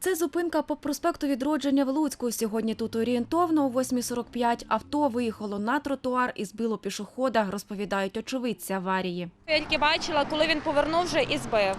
Це зупинка по проспекту Відродження в Луцьку. Сьогодні тут орієнтовно о 8.45 авто виїхало на тротуар і збило пішохода, розповідають очевидці аварії. Я тільки бачила, коли він повернув вже і збив.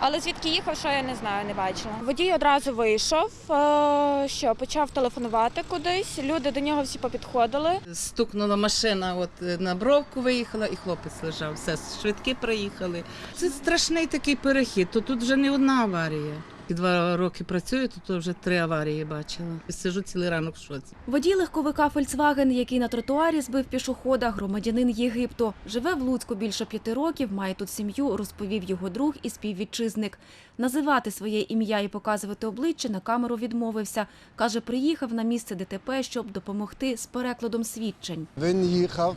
Але звідки їхав, що я не знаю, не бачила. Водій одразу вийшов, е, що почав телефонувати кудись. Люди до нього всі попідходили. Стукнула машина, от е, на бровку виїхала, і хлопець лежав. Все, швидкі приїхали. Це страшний такий перехід. То тут вже не одна аварія. І Два роки працюю, то вже три аварії бачила. Сижу цілий ранок в шоці. Водій легковика «Фольксваген», який на тротуарі збив пішохода, громадянин Єгипту. Живе в Луцьку більше п'яти років, має тут сім'ю, розповів його друг і співвітчизник. Називати своє ім'я і показувати обличчя на камеру відмовився. Каже, приїхав на місце ДТП, щоб допомогти з перекладом свідчень. Він їхав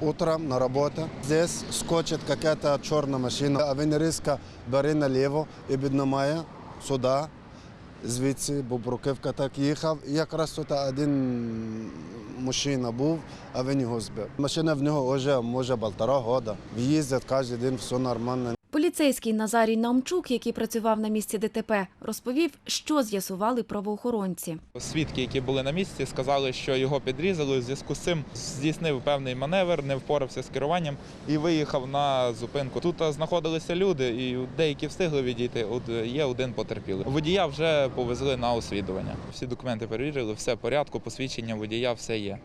утром на роботу. Здесь скочить какая-то чорна машина, а він різко бере наліво і піднімає сюди, звідси, бо бруківка так їхав. І якраз тут один мужчина був, а він його збив. Машина в нього вже може полтора року. В'їздять кожен день, все нормально. Поліцейський Назарій Наумчук, який працював на місці ДТП, розповів, що з'ясували правоохоронці. Свідки, які були на місці, сказали, що його підрізали. У зв'язку з цим здійснив певний маневр, не впорався з керуванням і виїхав на зупинку. Тут знаходилися люди, і деякі встигли відійти. От є один потерпілий. Водія вже повезли на освідування. Всі документи перевірили, все в порядку, посвідчення водія, все є.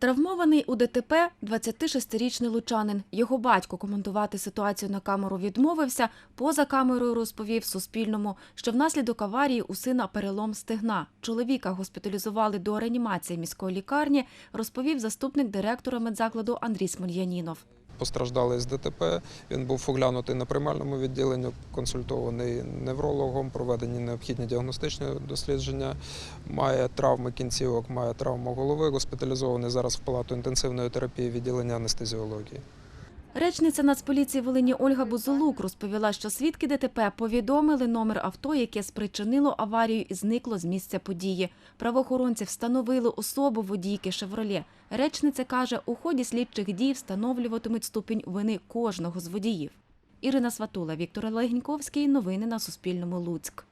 Травмований у ДТП 26-річний лучанин. Його батько коментувати ситуацію на камеру відмовився. Поза камерою розповів Суспільному, що внаслідок аварії у сина перелом стегна. Чоловіка госпіталізували до реанімації міської лікарні, розповів заступник директора медзакладу Андрій Смольянінов. Постраждалий з ДТП. Він був оглянутий на приймальному відділенні, консультований неврологом, проведені необхідні діагностичні дослідження. Має травми кінцівок, має травму голови. Госпіталізований зараз в палату інтенсивної терапії відділення анестезіології. Речниця Нацполіції Волині Ольга Бузолук розповіла, що свідки ДТП повідомили номер авто, яке спричинило аварію і зникло з місця події. Правоохоронці встановили особу водійки «Шевроле». Речниця каже, у ході слідчих дій встановлюватимуть ступінь вини кожного з водіїв. Ірина Сватула, Віктор Легеньковський. Новини на Суспільному. Луцьк.